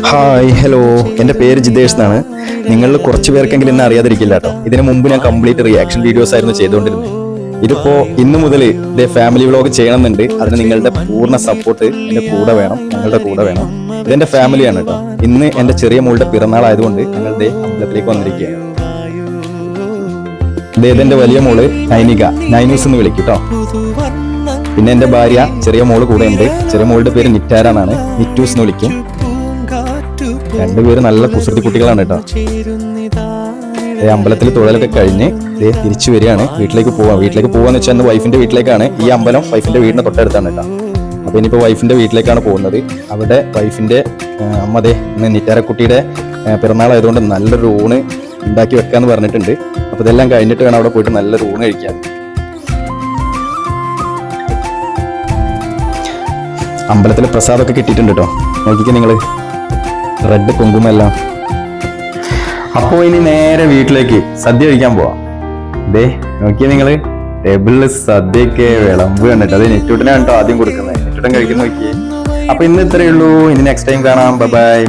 Hi hello. എന്റെ പേര് ജിതേഷ് എന്നാണ്. നിങ്ങളിൽ കുറച്ച് പേർക്കെങ്കിലും എന്നെ അറിയാതിരിക്കില്ല കേട്ടോ. ഇതിനു മുമ്പ് ഞാൻ കംപ്ലീറ്റ് റിയാക്ഷൻ വീഡിയോസ് ആയിരുന്നു ചെയ്തുകൊണ്ടിരുന്നത്. ഇതിപ്പോ ഇന്ന് മുതൽ ഇതേ ഫാമിലി വ്ലോഗ് ചെയ്യണമെന്നുണ്ട്. അതിന് നിങ്ങളുടെ പൂർണ സപ്പോർട്ട് എന്റെ കൂടെ വേണം. ഞങ്ങളുടെ കൂടെ വേണം. ഇതെന്റെ ഫാമിലിയാണ് കേട്ടോ. ഇന്ന് എന്റെ ചെറിയ മോളുടെ പിറന്നാൾ ആയതുകൊണ്ട് ഞങ്ങൾ ദേ അമ്പലത്തിലേക്ക് വന്നിരിക്കുകയാണ്. ദേ ഇതെന്റെ വലിയ മോൾ നൈനിക. നൈനൂസ് എന്ന് വിളിക്കും കേട്ടോ. പിന്നെ എന്റെ ഭാര്യ ചെറിയ മോൾ കൂടെ ഉണ്ട് ചെറിയ മോളുടെ പേര് നിറ്റാരാന്നാണ് നിറ്റൂസ് എന്ന് വിളിക്കും. രണ്ടുപേരും നല്ല കുസൃതി കുട്ടികളാണ് കേട്ടോ. അമ്പലത്തിൽ തൊഴിലൊക്കെ കഴിഞ്ഞ് തിരിച്ചു വരികയാണ്. വീട്ടിലേക്ക് പോവാം. വീട്ടിലേക്ക് പോവാന്ന് വെച്ചാൽ അന്ന് വൈഫിന്റെ വീട്ടിലേക്കാണ്. ഈ അമ്പലം വൈഫിന്റെ വീടിന്റെ തൊട്ടടുത്താണ് കേട്ടോ. അപ്പൊ ഇനിയിപ്പോ വൈഫിന്റെ വീട്ടിലേക്കാണ് പോകുന്നത്. അവിടെ വൈഫിന്റെ അമ്മതെ ഇന്ന് നിറ്റാരക്കുട്ടിയുടെ പിറന്നാളായതുകൊണ്ട് നല്ലൊരു ഊണ് ഉണ്ടാക്കി വെക്കാന്ന് പറഞ്ഞിട്ടുണ്ട്. അപ്പൊ ഇതെല്ലാം കഴിഞ്ഞിട്ട് വേണം അവിടെ പോയിട്ട് നല്ലൊരു ഊണ് കഴിക്കാൻ. അമ്പലത്തിലെ പ്രസാദമൊക്കെ കിട്ടിയിട്ടുണ്ട് കേട്ടോ. നോക്കിക്കേ നിങ്ങൾ. റെഡ് കുങ്കുമെല്ലാം അപ്പോ ഇനി നേരെ വീട്ടിലേക്ക് സദ്യ കഴിക്കാൻ പോവാ. ദേ നോക്കിയേ നിങ്ങൾ. ടേബിളിൽ സദ്യയൊക്കെ വിളമ്പ് കണ്ടിട്ട്. അത് നെറ്റൂട്ടിനാണ് കേട്ടോ ആദ്യം കൊടുക്കുന്നത്. നെറ്റൂട്ടൻ കഴിക്കുന്ന നോക്കിയേ. അപ്പൊ ഇന്ന് ഇത്രയേ ഉള്ളൂ. ഇനി നെക്സ്റ്റ് ടൈം കാണാം. ബൈ